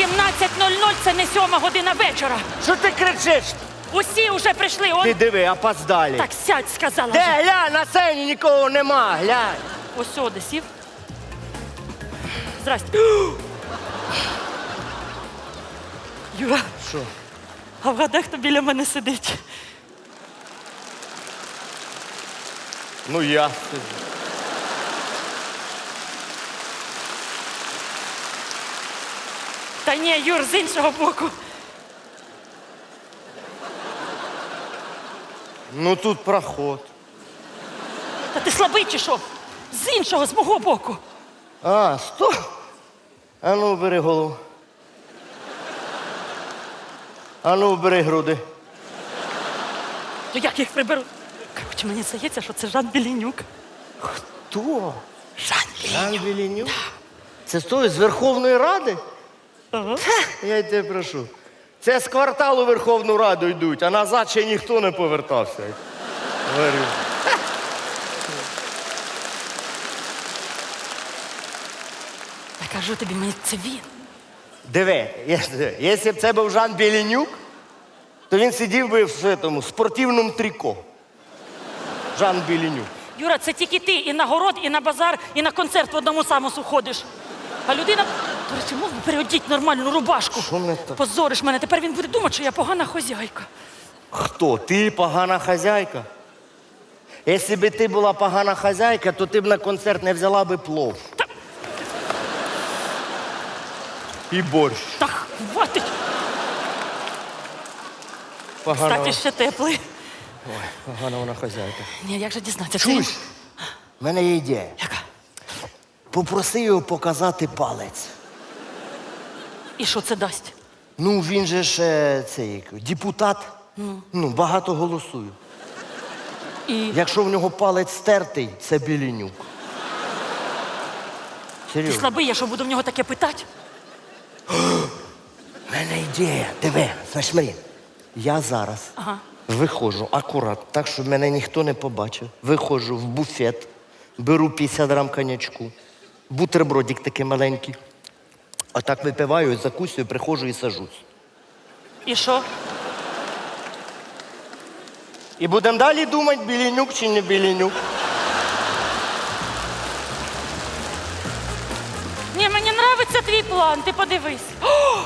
17.00 це не сьома година вечора. Що ти кричиш? Усі вже прийшли. Он... Ти диви, опоздалі. Так, сядь, сказала. Де, вже. глянь, на сцені нікого нема, глянь. Ось сюди сів. Здрасте. Юра, Що? а вгадай, хто біля мене сидить? Ну я. Та ні, Юр, з іншого боку. Ну тут проход. Та ти слабий чи що? З іншого, з мого боку. А, стоп. А ну, бери голову. А ну, бери груди. То як їх приберу? Коротше, мені здається, що це Жан Білінюк. Хто? Жан Білінюк. Жан Білінюк? Це з тої з Верховної Ради? Ага. Я й тебе прошу. Це з кварталу Верховну Раду йдуть, а назад ще ніхто не повертався. Говорю. Та кажу тобі, мені це він. Диви, якщо- якщо б це був Жан Білінюк, то він сидів би в цьому спортивному тріко. Жан Білінюк. Юра, це тільки ти і на город, і на базар, і на концерт в одному самосу ходиш. А людина, до речі, мов би переодіть нормальну рубашку. Що не так? Позориш мене. Тепер він буде думати, що я погана хозяйка. Хто? Ти погана хазяйка? Якщо б ти була погана хазяйка, то ти б на концерт не взяла би плов. І борщ. Та хватить. Погана, Кстати, ще теплий. погана вона хазяйка. Ні, як же дізнатися? Це Чуєш? У мене є ідея. Яка? Попроси його показати палець. І що це дасть? Ну, він же ж е, цей як, депутат. Ну, багато голосує. І Якщо в нього палець стертий, це білінюк. ти Серйозно. слабий, я що буду в нього таке питати? У мене ідея. Диви, знаєш, Марін, я зараз Ага. виходжу акурат, так, щоб мене ніхто не побачив. Виходжу в буфет, беру 50 грам конячку, бутербродик такий маленький. А так випиваю, закусую, приходжу і сажусь. І що? І будемо далі думати, білінюк чи не білінюк. Ні, мені нравиться твій план, ти подивись. О,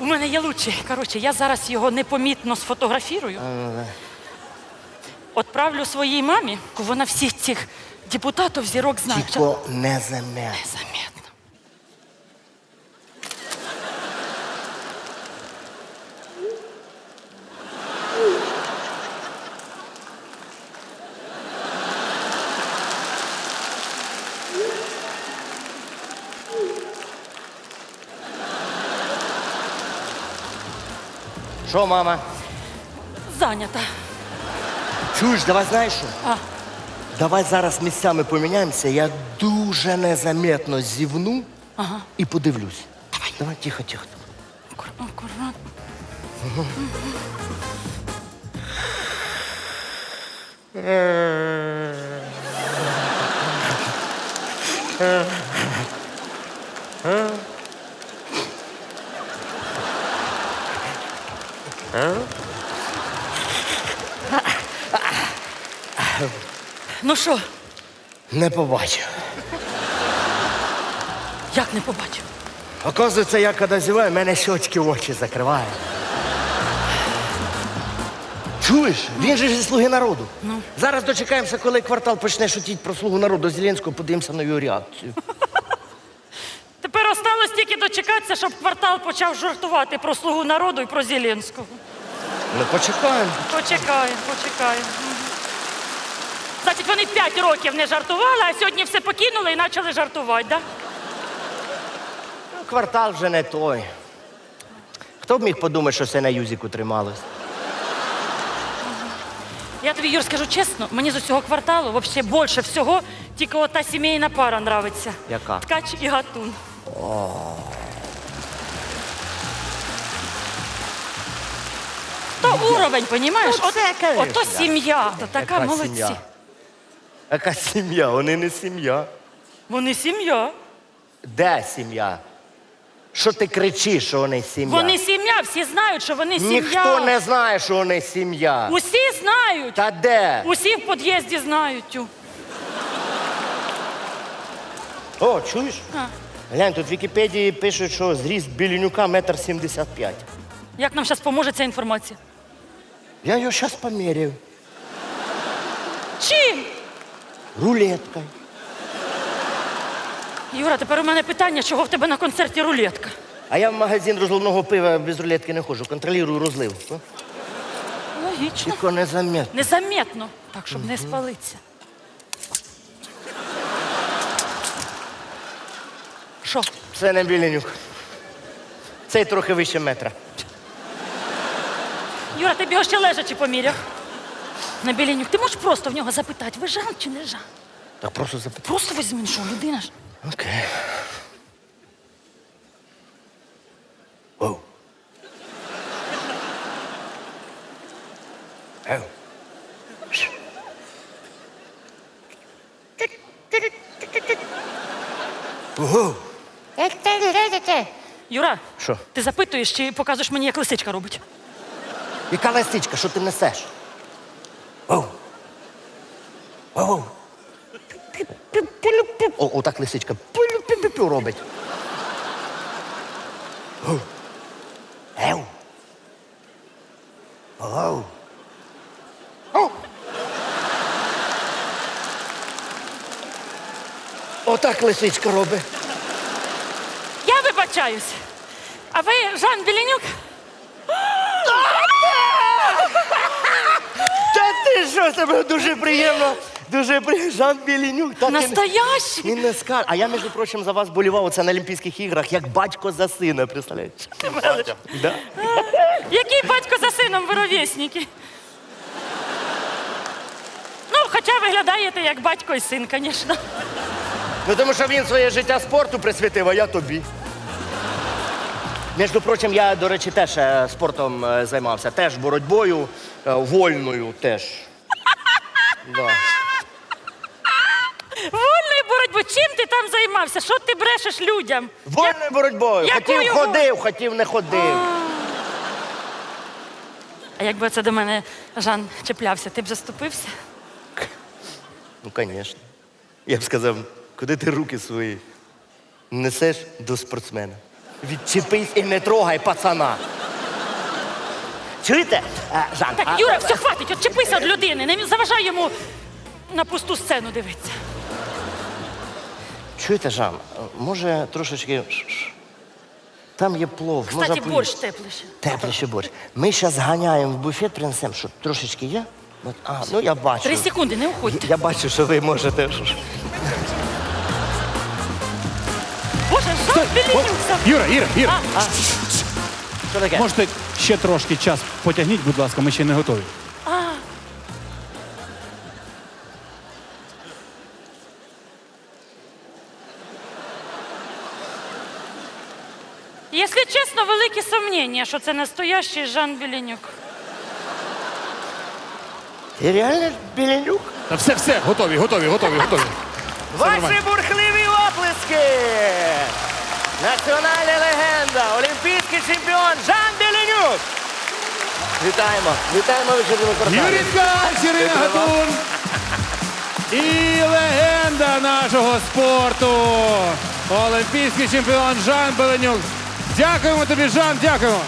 у мене є лучший. Коротше, я зараз його непомітно сфотографірую. Отправлю своїй мамі, вона всіх цих депутатів зірок знає. Тільки не замет. Незаметно. Що, мама? Зайнята. Чуєш, давай знаєш що? А, Давай зараз місцями поміняємося, я дуже незаметно зівну ага. і подивлюсь. Давай, давай, тихо, тихо. Акур- Акуратно. Ну що, Не побачив. як не побачив? Оказується, я коли зіваю, мене щочки очі закривають. Чуєш? Він же зі слуги народу. Зараз дочекаємося, коли квартал почне шутити про слугу народу Зеленського, подивимося на його реакцію. Тепер осталось тільки дочекатися, щоб квартал почав жартувати про слугу народу і про Зеленського. Ну, почекаємо. Почекаємо, почекаємо. Значить, вони п'ять років не жартували, а сьогодні все покинули і почали жартувати, да? Ну, квартал вже не той. Хто б міг подумати, що все на юзіку трималось? Я тобі, Юр, скажу чесно, мені з усього кварталу взагалі більше всього тільки ота сімейна пара нравиться. Яка? Ткач і гатун. То уровень, понімаєш? Ну, це, конечно. Ото сім'я, то така Яка молодці. сім'я? Яка сім'я? Вони не сім'я. Вони сім'я. Де сім'я? Що ти кричиш, що вони сім'я? Вони сім'я, всі знають, що вони сім'я. Ніхто не знає, що вони сім'я. Усі знають. Та де? Усі в під'їзді знають. тю. О, чуєш? А. Глянь, тут в Вікіпедії пишуть, що зріст Білінюка метр сімдесят п'ять. Як нам зараз поможе ця інформація? Я його зараз поміряю. Чим? Рулеткою. Юра, тепер у мене питання, чого в тебе на концерті рулетка? А я в магазин розливного пива без рулетки не ходжу, контролюю розлив. Ну, Логічно. Тільки незаметно. Незаметно, так, щоб не спалитися. Що? Це не Білінюк. Цей трохи вище метра. Юра, ти б його ще лежачи поміряв. На Білінюк, ти можеш просто в нього запитати, ви Жан чи не Жан? Так просто запитав. Просто візьми, що людина ж. Окей. Оу. Оу. Ого. Юра, Що? ти запитуєш чи показуєш мені, як лисичка робить? Яка ластичка, що ти несеш? Оу. Оу. О, отак лисичка. Пю-пю-пю робить. Оу. Оу. Отак лисичка робить. Я вибачаюсь. А ви Жан Білінюк? Та що, тебе дуже приємно. Дуже приємно. Жан Білінюк. Так і не- Настоящий? Він не скаже. А я, між прочим, за вас болівав оце на Олімпійських іграх, як батько за сина, представляєте? Да. Який батько за сином ви ровесники? Ну, хоча виглядаєте як батько і син, звісно. Ну тому що він своє життя спорту присвятив, а я тобі. Між прочим, я, до речі, теж е, спортом е, займався. Теж боротьбою, е, вольною теж. Да. Вольною боротьбою, чим ти там займався? Що ти брешеш людям? Вольною боротьбою. Якою Хотів вольною? ходив, хотів не ходив. А якби це до мене Жан чіплявся, ти б заступився? Ну, звісно. Я б сказав, куди ти руки свої несеш до спортсмена. Відчепись і не трогай пацана. Чуєте, Е, Жан? Так, а- Юра, все, хватить, отчепися від людини, не заважай йому на пусту сцену дивитися. Чуєте, Жан, може трошечки. Там є плов. Кстати, може, борщ тепліше. Тепліше борщ. Ми зараз ганяємо в буфет, принесемо, що трошечки є. От, А, ну я бачу. Три секунди, не уходьте. я бачу, що ви можете. Боже, Жан Білінюк! Юра, Іра, Іра, Що таке? можете ще трошки час потягніть, будь ласка, ми ще не готові. Якщо чесно, великі сумніння, що це настоящий Жан Білінюк. Ти реально Біленюк? Та все, все, готові, готові, готові, готові. Ваші бурхливі оплески! Національна легенда, олімпійський чемпіон Жан Біленюк! Вітаємо! Вітаємо вечірньому кварталі. Юрінка Сірина Ірина Гатун. І легенда нашого спорту. Олімпійський чемпіон Жан Беленюк. Дякуємо тобі, Жан, дякуємо.